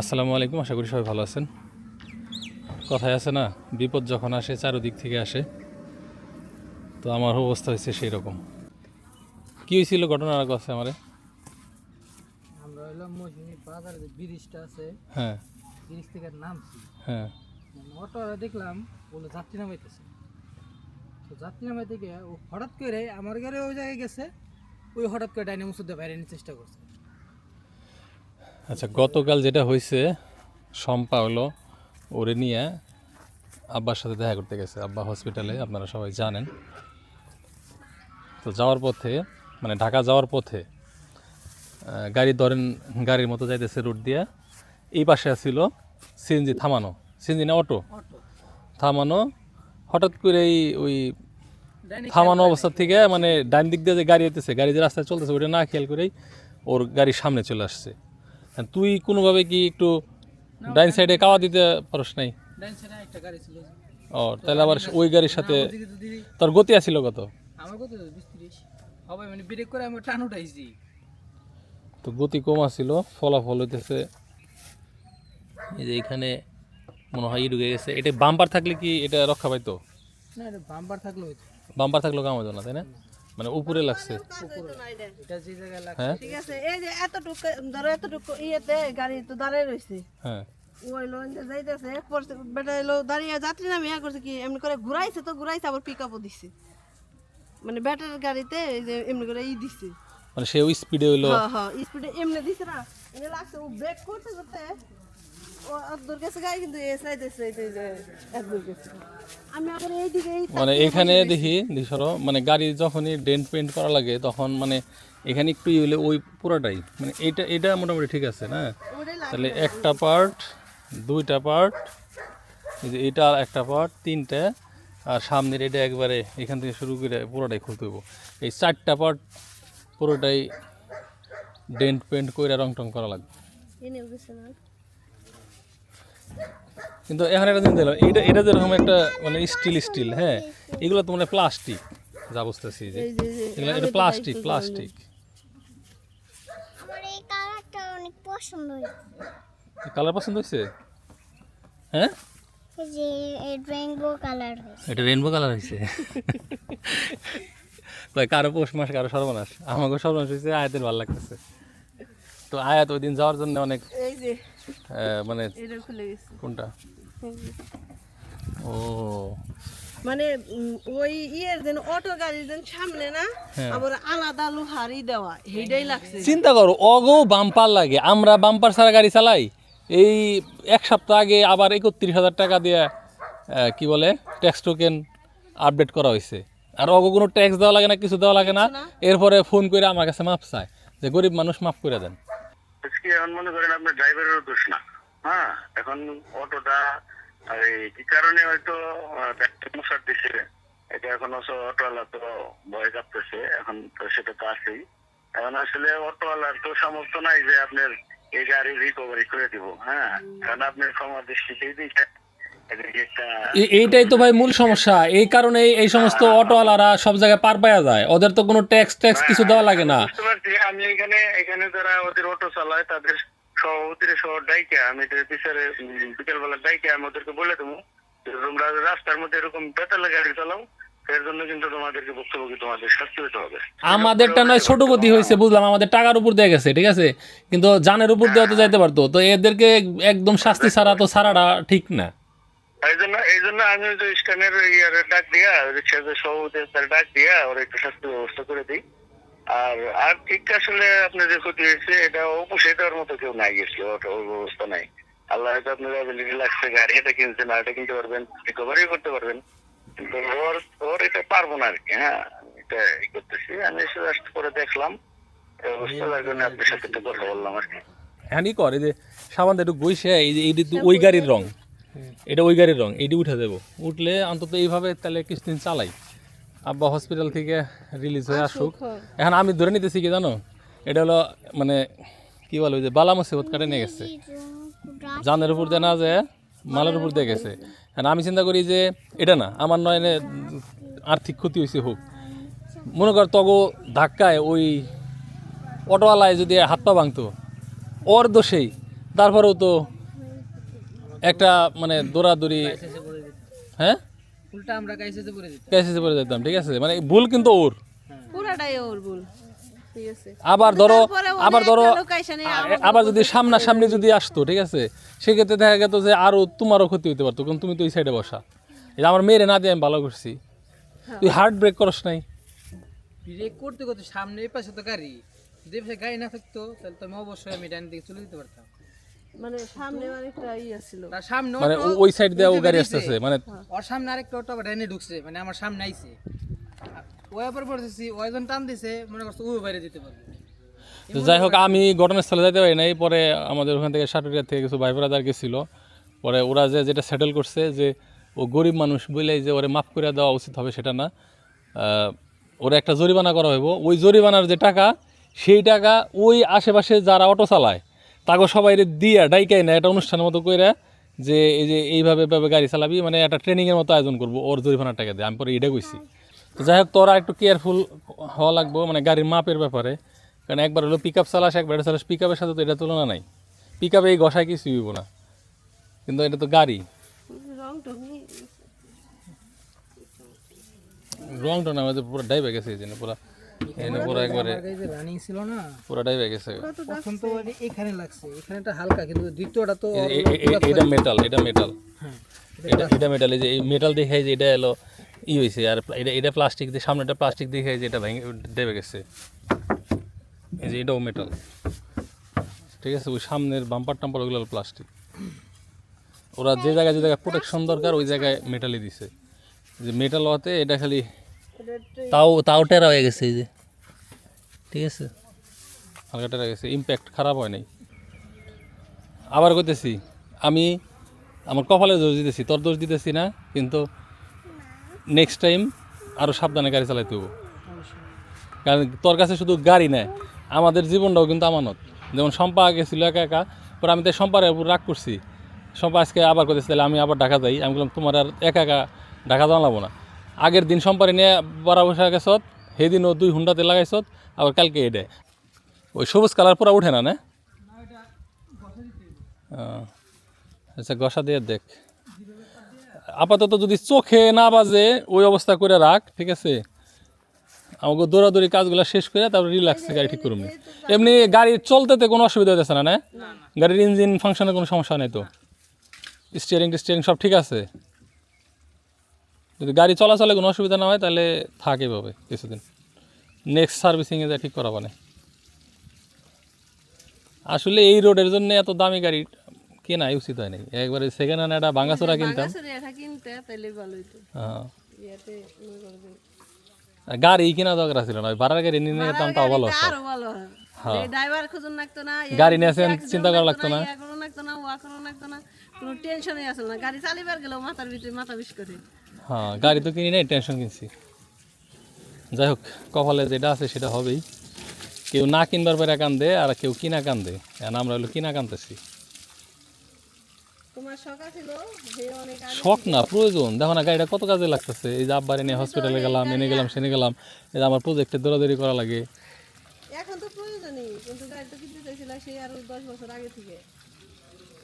আসসালামু আলাইকুম আশা করি সবাই ভালো আছেন। কথায় আছে না বিপদ যখন আসে চারোদিক থেকে আসে। তো আমার অবস্থা হয়েছে সেই রকম কী হয়েছিল ঘটনার আগে আছে আমারে? আমরা হইলাম মৌসুমী বাজারে যে ব্রিজটা আছে হ্যাঁ। ব্রিজ থেকে নামছি। হ্যাঁ। অটো দেখলাম বলে যাত্রী নামাইতেছে। তো যাত্রী নামাইতে গিয়ে ও হঠাৎ করে আমার গাড়ি ওই জায়গায় গেছে ওই হঠাৎ করে ডাইনে মুসুদে বাইরে চেষ্টা করছে। আচ্ছা গতকাল যেটা হয়েছে শম্পা হলো ওরে নিয়ে আব্বার সাথে দেখা করতে গেছে। আব্বা হসপিটালে আপনারা সবাই জানেন। তো যাওয়ার পথে মানে ঢাকা যাওয়ার পথে গাড়ি ধরেন গাড়ির মতো যাইতেছে রুট দিয়ে। এই পাশে ছিল সিএনজি থামানো। সিএনজি না অটো? থামানো। হঠাৎ করে এই ওই থামানো অবস্থা থেকে মানে ডান দিক দিয়ে যে গাড়ি যেতেছে গাড়ি যে রাস্তায় চলতেছে ওটা না খেয়াল করেই ওর গাড়ির সামনে চলে আসছে। তুই কোনোভাবে কি একটু ডাইন সাইডে কাওয়া দিতে পারস নাই? ডাইন সাইডে একটা গাড়ি ছিল। ও তাহলে আবার ওই গাড়ির সাথে তোর গতি আছিল কত? আমার হবে মানে ব্রেক করে আমি টান উঠাইছি। তো গতি কম আছিল ফলাফল হইতেছে এই যে এখানে মনে হয় ঢুকে গেছে। এটা বাম্পার থাকলে কি এটা রক্ষা পাইতো? না এটা বাম্পার থাকলে হইতো। বাম্পার থাকলেও কাম হতো না তাই না। মানে উপরে লাগছে। এটা যে জায়গায় লাগে হ্যাঁ? ঠিক আছে এই যে এতটুকু ধরো এতটুকু ইয়েতে গাড়ি তো দাঁড়িয়ে রয়েছে হ্যাঁ। ওই লোন যাইতেছে পড়ছে বেটা এলো দাঁড়িয়ে যাত্রী নামে ইয়া করছে কি এমনি করে ঘুরাইছে তো ঘুরাইছে আবার পিক আপও দিছে। মানে ব্যাটার গাড়িতে এই যে এমনি করে ই দিছে। মানে সে ওই স্পিডে হইল। হ্যাঁ হ্যাঁ স্পিডে এমনি দিছে না লাগছে ও ব্রেক করতে করতে মানে এখানে দেখি দিশর মানে গাড়ি যখনই ডেন্ট পেন্ট করা লাগে তখন মানে এখানে একটু ই হলে ওই পুরোটাই মানে এটা এটা মোটামুটি ঠিক আছে না? তাহলে একটা পার্ট দুইটা পার্ট এই যে এটা আর একটা পার্ট তিনটা আর সামনের এটা একবারে এখান থেকে শুরু করে পুরোটাই খুলতে হইব। এই চারটা পার্ট পুরোটাই ডেন্ট পেন্ট করে রং টং করা লাগবে। কিন্তু এখন একটা জিনিস দিলাম এটা এটা যেরকম একটা মানে স্টিল স্টিল হ্যাঁ? এগুলো তো মানে প্লাস্টিক যা বুঝতেছি যে। এই যে যে এগুলো এটা প্লাস্টিক প্লাস্টিক আমার এই কালারটা অনেক পছন্দ হয়েছে। কালার পছন্দ হয়েছে? হ্যাঁ? রেইনবো কালার হয়েছে। এটা রেনবো কালার হয়েছে। কয় কারও পৌষ মাস কারও সর্বনাশ। আমাকে সর্বনাশ হয়েছে আয়াতের ভালো লাগতেছে। তো আয়াত ওই দিন যাওয়ার জন্য অনেক মানে এটা খুলে গেছে। কোনটা? ও। মানে ওই ইয়ের যেন অটো গাড়ির যেন সামনে না হ্যাঁ। আবার আলাদা লোহারি দেওয়া সেইটাই লাগছে। চিন্তা করো অগো বাম্পার লাগে আমরা বাম্পার ছাড়া গাড়ি চালাই এই এক সপ্তাহ আগে আবার একত্রিশ হাজার টাকা দিয়ে কি বলে ট্যাক্স টোকেন আপডেট করা হয়েছে। আর অগো কোনো ট্যাক্স দেওয়া লাগে না কিছু দেওয়া লাগে না এরপরে ফোন করে আমার কাছে মাপ চায় যে গরিব মানুষ মাফ করে দেন। আজকে এখন মনে করেন আপনার ড্রাইভারেরও দোষ না। হ্যাঁ এখন অটোটা আর এই কি কারণে হয়তো সমস্যার দিছে। এটা এখন অটোওয়ালা তো ভয় কাঁপতেছে। এখন তো সেটা তো আছেই। এখন আসলে অটোওয়ালার তো সামর্থ্য নাই যে আপনার এই গাড়ি রিকভারি করে দিব। হ্যাঁ কারণ আপনার ক্ষমা দৃষ্টিতেই এইটাই তো ভাই মূল সমস্যা। এই কারণে এই সমস্ত অটোওয়ালারা সব জায়গায় পার পাওয়া যায়। ওদের তো কোনো ট্যাক্স ট্যাক্স কিছু দেওয়া লাগে না। আমি এখানে এখানে যারা ওদের অটো চালায় তাদের সভাপতির ডাইকে আমি বিকেলবেলা ডাইকে আমি ওদেরকে বলে দেবো তোমরা রাস্তার মধ্যে এরকম বেতালে গাড়ি চালাও এর জন্য কিন্তু তোমাদেরকে ভুক্তভোগী তোমাদের শাস্তি হতে হবে। আমাদেরটা নয় ছোট গতি হয়েছে বুঝলাম। আমাদের টাকার উপর দিয়ে গেছে ঠিক আছে? কিন্তু জানের উপর দেওয়া তো যাইতে পারতো। তো এদেরকে একদম শাস্তি ছাড়া তো ছাড়াটা ঠিক না। এই জন্য এই জন্য আমি ওই যে স্ক্যানের ইয়ার ডাক দিয়া রিক্সাদের সভাপতির তার ডাক দিয়া ওর একটু শাস্তি ব্যবস্থা করে দিই। আর আর ঠিক আসলে আপনার যে ক্ষতি হয়েছে এটা অবশ্যই দেওয়ার মতো কেউ নাই গেছিল ওটা ওর ব্যবস্থা নাই। আল্লাহ হয়তো আপনার অ্যাবিলিটি লাগছে গাড়ি এটা কিনছেন আর এটা কিনতে পারবেন রিকভারি করতে পারবেন। কিন্তু ওর ওর এটা পারব না আর কি হ্যাঁ আমি এটা ই করতেছি আমি এসে জাস্ট করে দেখলাম অবস্থা জন্য আপনার সাথে একটু কথা বললাম আর কি। হ্যাঁ কর যে সাবান একটু বইসে এই যে এইটি তো ওই গাড়ির রং। এটা ওই গাড়ির রং এইটি উঠে দেবো উঠলে অন্তত এইভাবে তাহলে কিছুদিন চালাই। আব্বা হসপিটাল থেকে রিলিজ হয়ে আসুক। এখন আমি ধরে নিতেছি কি জানো? এটা হলো মানে কি বলে ওই যে বালা মুসিবত কাটে নিয়ে গেছে। জানের উপর দিয়ে না যে মালের উপর দিয়ে গেছে। এখন আমি চিন্তা করি যে এটা না আমার নয় এনে আর্থিক ক্ষতি হয়েছে হোক। মনে কর তগো ধাক্কায় ওই অটোওয়ালায় যদি হাত পা ভাঙতো ওর দোষেই তারপরেও তো একটা মানে দৌড়াদৌড়ি হ্যাঁ? উল্টা আমরা কাইসেতে পড়ে দিতাম কেসিসে পড়ে যেতাম ঠিক আছে? মানে ভুল কিন্তু ওর। পুরাটাই ওর ভুল। আবার ধরো আবার ধরো আবার যদি সামনাসামনি যদি আসতো ঠিক আছে? সেক্ষেত্রে দেখা গেত যে আরও তোমারও ক্ষতি হতে পারতো কারণ তুমি তো ওই সাইডে বসা। এটা আমার মেয়েরে না দিয়ে আমি ভালো করছি। তুই হার্ট ব্রেক করস নাই। ব্রেক করতে করতে সামনে এই পাশে তো গাড়ি। যদি গাড়ি না থাকতো তাহলে তো আমি অবশ্যই আমি ডান দিকে চলে যেতে পারতাম। মানে সামনে অনেকটা ইয়ে ছিল তার সামনে মানে ও- ওই সাইড দিয়ে ও গাড়ি আসতেছে মানে ওর সামনে আরেকটা অটো ডাইনে ঢুকছে মানে আমার সামনে আইছে। ও এবার পড়তেছি ও একজন টান দিছে মনে করছে ও বাইরে যেতে পারবে। তো যাই হোক আমি ঘটনাস্থলে যাইতে পারি নাই পরে আমাদের ওখান থেকে সাটুরিয়া থেকে কিছু ভাই ব্রাদার গেছিল। পরে ওরা যে যেটা সেটেল করছে যে ও গরিব মানুষ বলেই যে ওরে মাফ করে দেওয়া উচিত হবে সেটা না। আহ, ওরা একটা জরিমানা করা হইব। ওই জরিমানার যে টাকা সেই টাকা ওই আশেপাশে যারা অটো চালায় তাকে সবাই দিয়া ডাইকাই না, একটা অনুষ্ঠানের মতো কইরা যে এই যে এইভাবে ভাবে গাড়ি চালাবি মানে একটা ট্রেনিংয়ের মতো আয়োজন করব, ওর জরিমানার টাকা দিয়ে। আমি পরে এটা কইছি। তো যাই হোক, তোরা একটু কেয়ারফুল হওয়া লাগবো মানে গাড়ির মাপের ব্যাপারে। কারণ একবার হলো পিক আপ চালাস, একবার এটা চালাস পিক আপের সাথে তো এটা তুলনা নাই। পিক আপে এই ঘষায় কিছু হইব না। কিন্তু এটা তো গাড়ি। রং টং আমাদের পুরো ডাইবে গেছে এই জন্য, পুরো এখানে পুরো একবারে আমার গাড়ি যে রানিং ছিল না পুরো ডাইবে গেছে। প্রথম তো এখানে লাগছে এখানেটা হালকা কিন্তু দ্বিতীয়টা তো এ- এ- এ- এটা মেটাল এটা মেটাল হ্যাঁ এটা এটা মেটাল এই যে এই মেটাল দেখাই যে এটা এলো ই হয়েছে আর এটা এটা প্লাস্টিক দিয়ে সামনেটা প্লাস্টিক দেখাই যে এটা ভেঙে দেবে গেছে। এই যে এটাও মেটাল ঠিক আছে ওই সামনের বাম্পার টাম্পার ওগুলো প্লাস্টিক ওরা যে জায়গায় যে জায়গায় প্রোটেকশন দরকার ওই জায়গায় মেটালই দিছে। যে মেটাল হওয়াতে এটা খালি তাও তাও টেরা হয়ে গেছে এই যে। ঠিক আছে। হালকা টেরা গেছে ইম্প্যাক্ট খারাপ হয় নাই। আবার কইতেছি, আমি আমার কপালে দোষ দিতেছি, তোর দোষ দিতেছি না, কিন্তু নেক্সট টাইম আরও সাবধানে গাড়ি চালাইতে হব কারণ তোর কাছে শুধু গাড়ি নেয় আমাদের জীবনটাও কিন্তু আমানত। যেমন শম্পা গেছিল একা একা, পরে আমি তাই শম্পার উপর রাগ করছি। শম্পা আজকে আবার করতেছি তাহলে আমি আবার ঢাকা যাই। আমি বললাম, তোমার আর একা একা ঢাকা যাওয়া না। আগের দিন সম্পারে নিয়ে বড়া বসে গেছত সেদিনও দুই হুন্ডাতে লাগাইছত আবার কালকে এটা ওই সবুজ কালার পুরা উঠে না না? আচ্ছা গসা দিয়ে দেখ। আপাতত যদি চোখে না বাজে ওই অবস্থা করে রাখ ঠিক আছে? আমাকে দৌড়াদৌড়ি কাজগুলো শেষ করে তারপর রিল্যাক্সে গাড়ি ঠিক করুন এমনি গাড়ি চলতেতে কোনো অসুবিধা হতেছে না না? গাড়ির ইঞ্জিন ফাংশনে কোনো সমস্যা নেই তো? স্টিয়ারিং টিস্টিয়ারিং সব ঠিক আছে? যদি গাড়ি চলাচলে কোনো অসুবিধা না হয় তাহলে থাক এভাবে কিছুদিন। নেক্সট সার্ভিসিংয়ে যা ঠিক করাবো না। আসলে এই রোডের জন্য এত দামি গাড়ি কেনাই উচিত হয় নাই একবারে সেকেন্ড হ্যান্ড একটা ভাঙাচোরা কিনতাম। হ্যাঁ। মনে করো গাড়ি কিনা দরকার ছিল না। ভাড়ার গাড়ি নিয়ে নিতাম তাও ভালো হয়। গাড়ি নিয়ে চিন্তা করা লাগতো না। লাগতো কোনো টেনশনই আসলে না। গাড়ি চালিবার গেলেও মাথার ভিতরে মাথা বিষ করে। হ্যাঁ গাড়ি তো কিনি নাই টেনশন কিনছি। যাই হোক কপালে যেটা আছে সেটা হবেই। কেউ না কিনবার পরে কান্দে আর কেউ কিনা কান্দে। এখন আমরা হলো কিনা কানতেছি। শখ না প্রয়োজন। দেখো না গাড়িটা কত কাজে লাগতেছে। এই যে আব্বারে নিয়ে হসপিটালে গেলাম এনে গেলাম সেনে গেলাম। এই যে আমার প্রজেক্টে দৌড়াদৌড়ি করা লাগে। এখন তো প্রয়োজনই কিন্তু গাড়ি তো কিনতে চাইছিল সেই আরও দশ বছর আগে থেকে।